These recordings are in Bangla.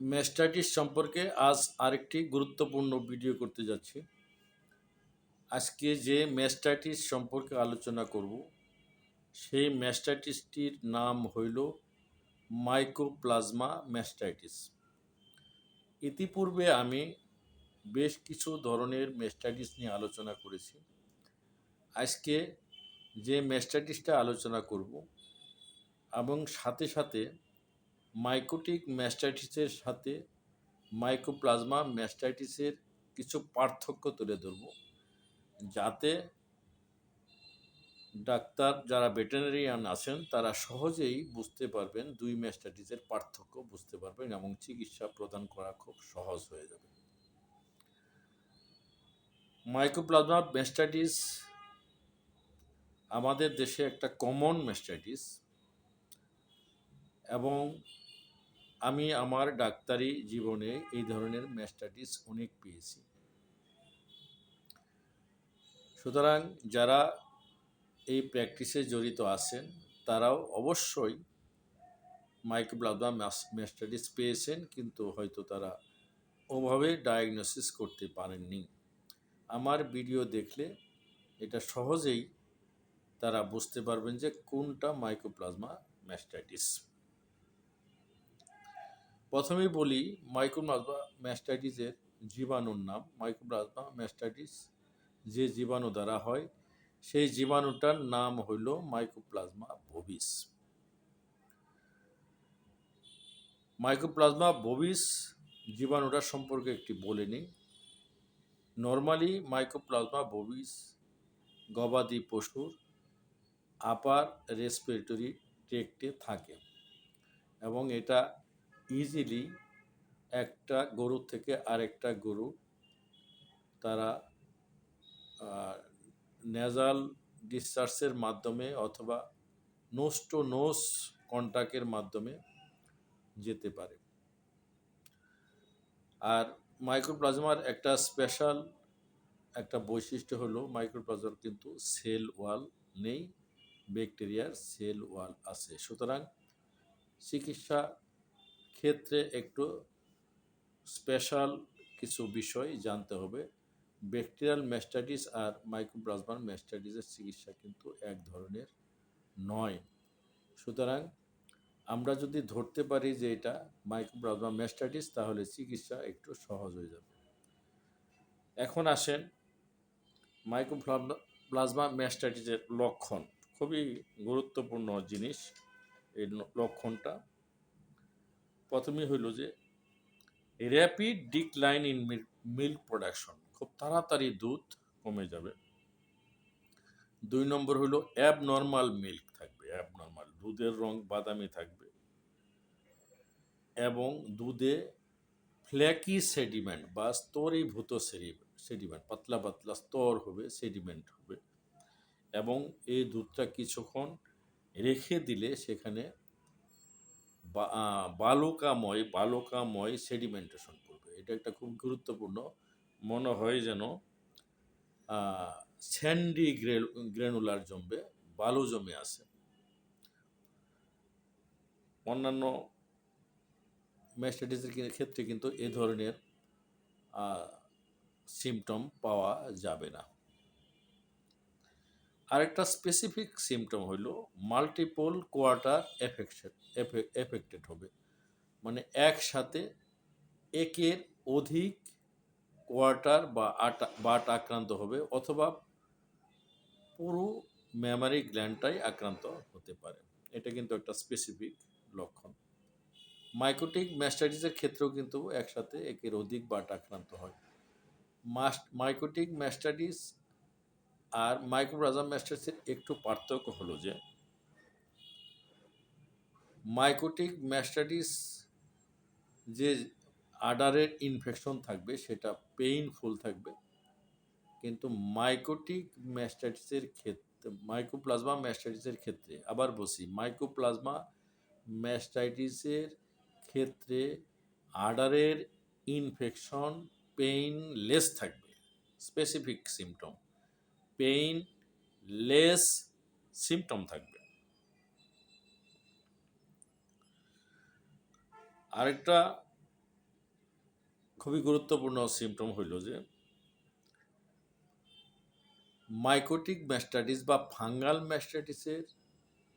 ম্যাস্টাইটিস সম্পর্কে আজ আরেকটি গুরুত্বপূর্ণ ভিডিও করতে যাচ্ছি। আজকে যে ম্যাস্টাইটিস সম্পর্কে আলোচনা করব, সেই ম্যাস্টাইটিসটির নাম হইল মাইকোপ্লাজমা ম্যাস্টাইটিস। ইতিপূর্বে আমি বেশ কিছু ধরনের ম্যাস্টাইটিস নিয়ে আলোচনা করেছি। আজকে যে ম্যাস্টাইটিসটা আলোচনা করব এবং সাথে সাথে মাইকোটিক ম্যাস্টাইটিসের সাথে মাইকোপ্লাজমা ম্যাস্টাইটিসের কিছু পার্থক্য তুলে ধরব, যাতে ডাক্তার যারা ভেটেরিনারিয়ান আছেন, তারা সহজেই বুঝতে পারবেন দুই ম্যাস্টাইটিসের পার্থক্য বুঝতে পারবেন এবং চিকিৎসা প্রদান করা খুব সহজ হয়ে যাবে। মাইকোপ্লাজমা ম্যাস্টাইটিস আমাদের দেশে একটা কমন ম্যাস্টাইটিস এবং আমি আমার ডাক্তারি জীবনে এই ধরনের ম্যাস্টাটিস অনেক পেয়েছি। সুতরাং যারা এই প্র্যাকটিসে জড়িত আছেন, তারাও অবশ্যই মাইক্রোপ্লাজমা ম্যাস্টাইটিস পেয়েছেন, কিন্তু হয়তো তারা ওভাবে ডায়াগনোসিস করতে পারেননি। আমার ভিডিও দেখলে এটা সহজেই তারা বুঝতে পারবেন যে কোনটা মাইক্রোপ্লাজমা ম্যাস্টাইটিস প্রথমেই বলি মাইক্রোপ্লাজমা ম্যাস্টাইটিসের জীবাণুর নাম। মাইক্রোপ্লাজমা ম্যাস্টাইটিস যে জীবাণু দ্বারা হয়, সেই জীবাণুটার নাম হইল মাইক্রোপ্লাজমা ববিস মাইক্রোপ্লাজমা ববিস জীবাণুটার সম্পর্কে একটি বলে নিই। নর্মালি মাইক্রোপ্লাজমা ববিস গবাদি পশুর আপার রেসপিরেটরি ট্রেক্টে থাকে এবং এটা ইজিলি একটা গরু থেকে আরেকটা গরু তারা নেজাল ডিসচার্জের মাধ্যমে অথবা নোস টু নোস কন্ট্যাক্টের মাধ্যমে যেতে পারে। আর মাইক্রোপ্লাজমার একটা স্পেশাল একটা বৈশিষ্ট্য হলো মাইক্রোপ্লাজমার কিন্তু সেল ওয়াল নেই ব্যাকটেরিয়ার সেল ওয়াল আছে। সুতরাং চিকিৎসা ক্ষেত্রে একটু স্পেশাল কিছু বিষয় জানতে হবে। ব্যাকটেরিয়াল ম্যাস্টাইটিস আর মাইক্রোপ্লাজমার ম্যাস্টাইটিসের চিকিৎসা কিন্তু এক ধরনের নয়। সুতরাং আমরা যদি ধরতে পারি যে এটা মাইক্রোপ্লাজমা ম্যাস্টাইটিস তাহলে চিকিৎসা একটু সহজ হয়ে যাবে। এখন আসেন মাইক্রোপ্লাজমা ম্যাস্টাইটিসের লক্ষণ। খুবই গুরুত্বপূর্ণ জিনিস। এই লক্ষণটা প্রথমেই হইল যে rapid decline in milk production খুব তাড়াতাড়ি দুধ কমে যাবে। দুই নম্বর হইল অ্যাব অ্যাবনর্মাল মিল্ক থাকবে অ্যাব নর্মাল দুধের রং বাদামি থাকবে। এবং দুধে ফ্ল্যাকি সেডিমেন্ট বা স্তরীভূত সেডিমেন্ট পাতলা পাতলা স্তর হবে সেডিমেন্ট হবে। এবং এই দুধটা কিছুক্ষণ রেখে দিলে সেখানে বালুকাময় বালুকাময় সেডিমেন্টেশন করবে এটা একটা খুব গুরুত্বপূর্ণ। মনে হয় যেন স্যান্ডি গ্রেনুলার জমবে, বালু জমে আছে। অন্যান্য ম্যাস্টাইটিসের ক্ষেত্রে কিন্তু এ ধরনের সিমটম পাওয়া যাবে না। আরেকটা স্পেসিফিক সিমটম হইল মাল্টিপল কোয়ার্টার এফেকশন এফেক্টেড হবে। মানে একসাথে একের অধিক কোয়ার্টার বা আটা, বাট আক্রান্ত হবে অথবা পুরো মেমারি গ্ল্যান্ডটাই আক্রান্ত হতে পারে। এটা কিন্তু একটা স্পেসিফিক লক্ষণ। মাইকোটিক ম্যাস্টাইটিসের ক্ষেত্রেও কিন্তু একসাথে একের অধিক বাট আক্রান্ত হয়। মাস্ট মাইকোটিক ম্যাস্টাইটিস আর মাইক্রোপ্লাজম ম্যাস্টাইটিসের একটু পার্থক্য হলো যে মাইকোটিক ম্যাস্টাইটিস যে আডারের ইনফেকশন থাকবে, সেটা পেইনফুল থাকবে। কিন্তু মাইকোটিক ম্যাস্টাইটিসের ক্ষেত্রে মাইক্রোপ্লাজমা ম্যাস্টাইটিসের ক্ষেত্রে, আবার বসি মাইক্রোপ্লাজমা ম্যাস্টাইটিসের ক্ষেত্রে আডারের ইনফেকশন পেইনলেস থাকবে specific symptom pain less symptom থাকবে। আরেকটা খুবই গুরুত্বপূর্ণ সিমটম হইল যে, মাইকোটিক ম্যাস্টাইটিস বা ফাঙ্গাল ম্যাস্টাইটিসের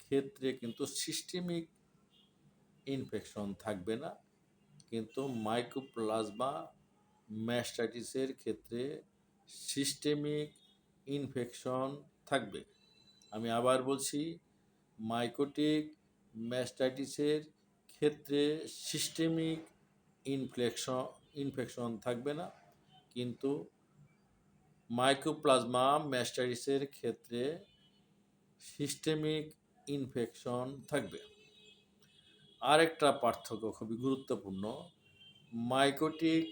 ক্ষেত্রে কিন্তু সিস্টেমিক ইনফেকশন থাকবে না, কিন্তু মাইক্রোপ্লাজমা ম্যাস্টাইটিসের ক্ষেত্রে সিস্টেমিক ইনফেকশন থাকবে। আমি আবার বলছি মাইকোটিক ম্যাস্টাইটিসের ক্ষেত্রে সিস্টেমিক ইনফ্লেকশন ইনফেকশন থাকবে না। কিন্তু মাইক্রোপ্লাজমা ম্যাস্টাইটিসের ক্ষেত্রে সিস্টেমিক ইনফেকশন থাকবে। আরেকটা পার্থক্য খুবই গুরুত্বপূর্ণ মাইকোটিক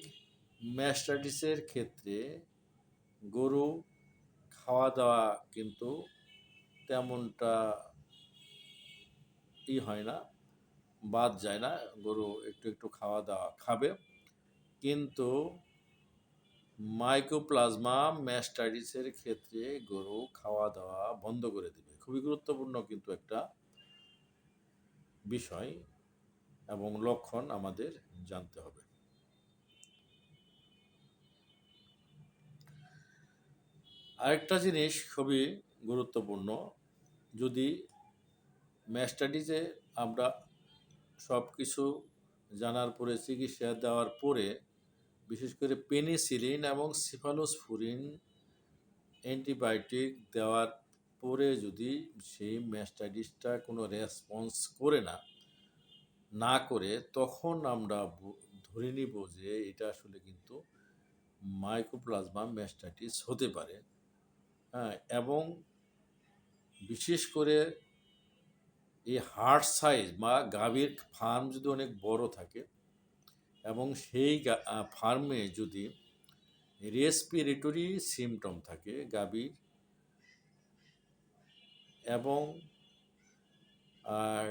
ম্যাস্টাইটিসের ক্ষেত্রে গরু খাওয়া দাওয়া কিন্তু তেমনটা ই হয় না, বাদ যায় না, গরু একটু একটু খাওয়া দাওয়া খাবে। কিন্তু মাইক্রোপ্লাজমা ম্যাস্টাইটিসের ক্ষেত্রে গরু খাওয়া দাওয়া বন্ধ করে দেবে। খুবই গুরুত্বপূর্ণ কিন্তু একটা বিষয় এবং লক্ষণ আমাদের জানতে হবে। আরেকটা জিনিস খুবই গুরুত্বপূর্ণ, যদি ম্যাস্টাডিজে আমরা সব কিছু জানার পরে, চিকিৎসা দেওয়ার পরে, বিশেষ করে পেনিসিলিন এবং সিফালোসফুরিন অ্যান্টিবায়োটিক দেওয়ার পরে যদি সেই ম্যাস্টাইটিসটা কোনো রেসপন্স করে না না করে, তখন আমরা ধরে নিব যে এটা আসলে কিন্তু মাইক্রোপ্লাজমা ম্যাস্টাইটিস হতে পারে। এবং বিশেষ করে এই হার্ট সাইজ বা গাভীর ফার্ম যদি অনেক বড় থাকে এবং সেই ফার্মে যদি রেসপিরেটরি সিমটম থাকে গাভীর এবং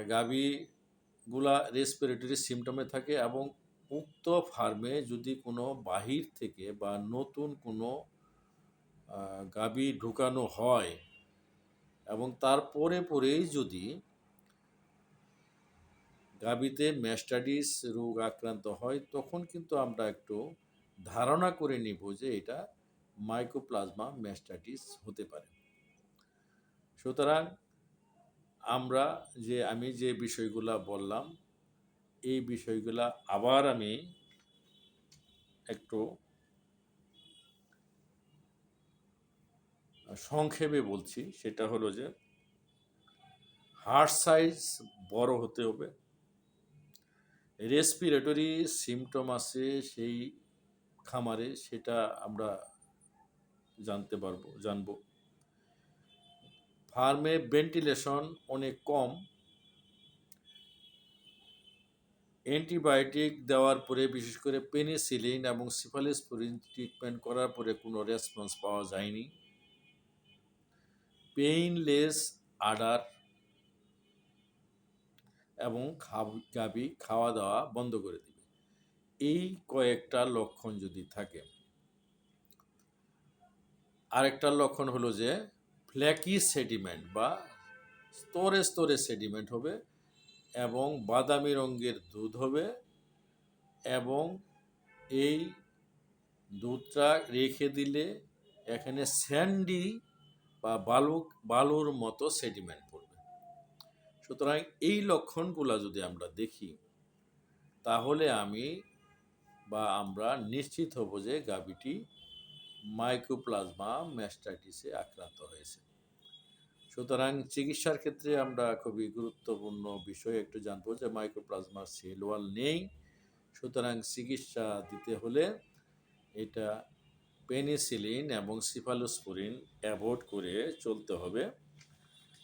গাভীগুলা রেসপিরেটরি সিমটমে থাকে এবং উক্ত ফার্মে যদি কোনো বাহির থেকে বা নতুন কোনো গাভী ঢুকানো হয় এবং তারপরে পরেই যদি গাভীতে ম্যাস্টাডিস রোগ আক্রান্ত হয়, তখন কিন্তু আমরা একটু ধারণা করে নিব যে এটা মাইক্রোপ্লাজমা ম্যাস্টাডিস হতে পারে। সুতরাং আমরা যে, আমি যে বিষয়গুলা বললাম, এই বিষয়গুলা আবার আমি একটু সংক্ষেপে বলছি, সেটা হলো যে হার্ট সাইজ বড় হতে হবে। রেসপিরেটরি সিমটম আছে সেই খামারে, সেটা আমরা জানতে পারব, জানব। ফার্মে ভেন্টিলেশন অনেক কম। অ্যান্টিবায়োটিক দেওয়ার পরে, বিশেষ করে পেনিসিলিন এবং সিফালিসপুরিন ট্রিটমেন্ট করার পরে কোনো রেসপন্স পাওয়া যায়নি। পেইনলেস আডার এবং গাভী খাওয়া দাওয়া বন্ধ করে দিবে। এই কয়েকটা লক্ষণ যদি থাকে, আরেকটা লক্ষণ হলো যে, ফ্ল্যাকি সেডিমেন্ট বা স্তরে স্তরে সেডিমেন্ট হবে এবং বাদামি রঙের দুধ হবে এবং এই দুধটা রেখে দিলে এখানে স্যান্ডি বা বালুক, বালুর মতো সেডিমেন্ট পড়বে। সুতরাং এই লক্ষণগুলো যদি আমরা দেখি, তাহলে আমি বা আমরা নিশ্চিত হব যে গাভীটি মাইক্রোপ্লাজমা ম্যাস্টাইটিসে আক্রান্ত হয়েছে। সুতরাং চিকিৎসার ক্ষেত্রে আমরা খুবই গুরুত্বপূর্ণ বিষয় একটু জানব যে মাইক্রোপ্লাজমা সেল ওয়াল নেই। সুতরাং চিকিৎসা দিতে হলে এটা পেনিসিলিন এবং সিফালোস্পোরিন অ্যাভয়েড করে চলতে হবে।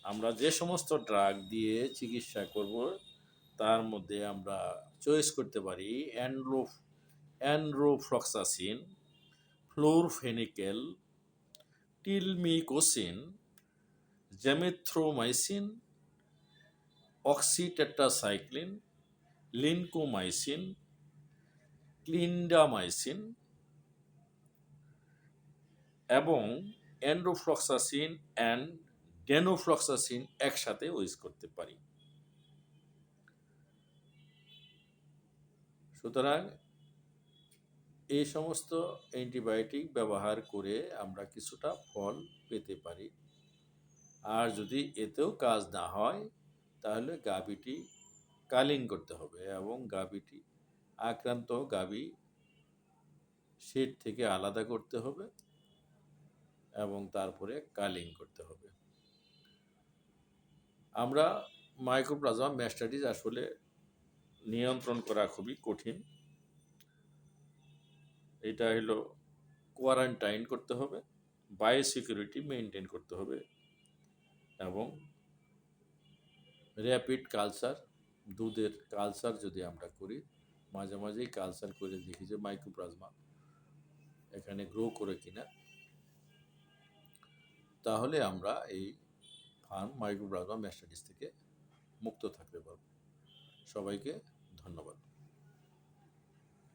আমরা যে সমস্ত ড্রাগ দিয়ে চিকিৎসা করব, তার মধ্যে আমরা চয়েস করতে পারি Andro enrofloxacin florfenicol, tilmicosin, azithromycin, oxytetracycline, lincomycin, clindamycin এবং অ্যান্ড্রোফ্লক্সাসিন অ্যান্ড ডেনোফ্লক্সাসিন একসাথে ইউজ করতে পারি। সুতরাং এই সমস্ত অ্যান্টিবায়োটিক ব্যবহার করে আমরা কিছুটা ফল পেতে পারি। আর যদি এতেও কাজ না হয়, তাহলে গাভীটি কালিং করতে হবে এবং গাভীটি আক্রান্ত গাভী শেড থেকে আলাদা করতে হবে। এবং তারপরে কালিং করতে হবে। আমরা মাইক্রোপ্লাজমা ম্যাস্টাডিস আসলে নিয়ন্ত্রণ করা খুবই কঠিন। এটা হলো কোয়ারেন্টাইন করতে হবে বায়োসিকিউরিটি মেনটেন করতে হবে এবং র্যাপিড কালচার দুধের কালচার যদি আমরা করি, মাঝে মাঝেই কালচার করে দেখি যে মাইক্রোপ্লাজমা এখানে গ্রো করে কিনা। তাহলে আমরা এই ফার্ম মাইক্রোপ্লাজমা ম্যাস্টাডিস থেকে মুক্ত থাকতে পারব। সবাইকে ধন্যবাদ।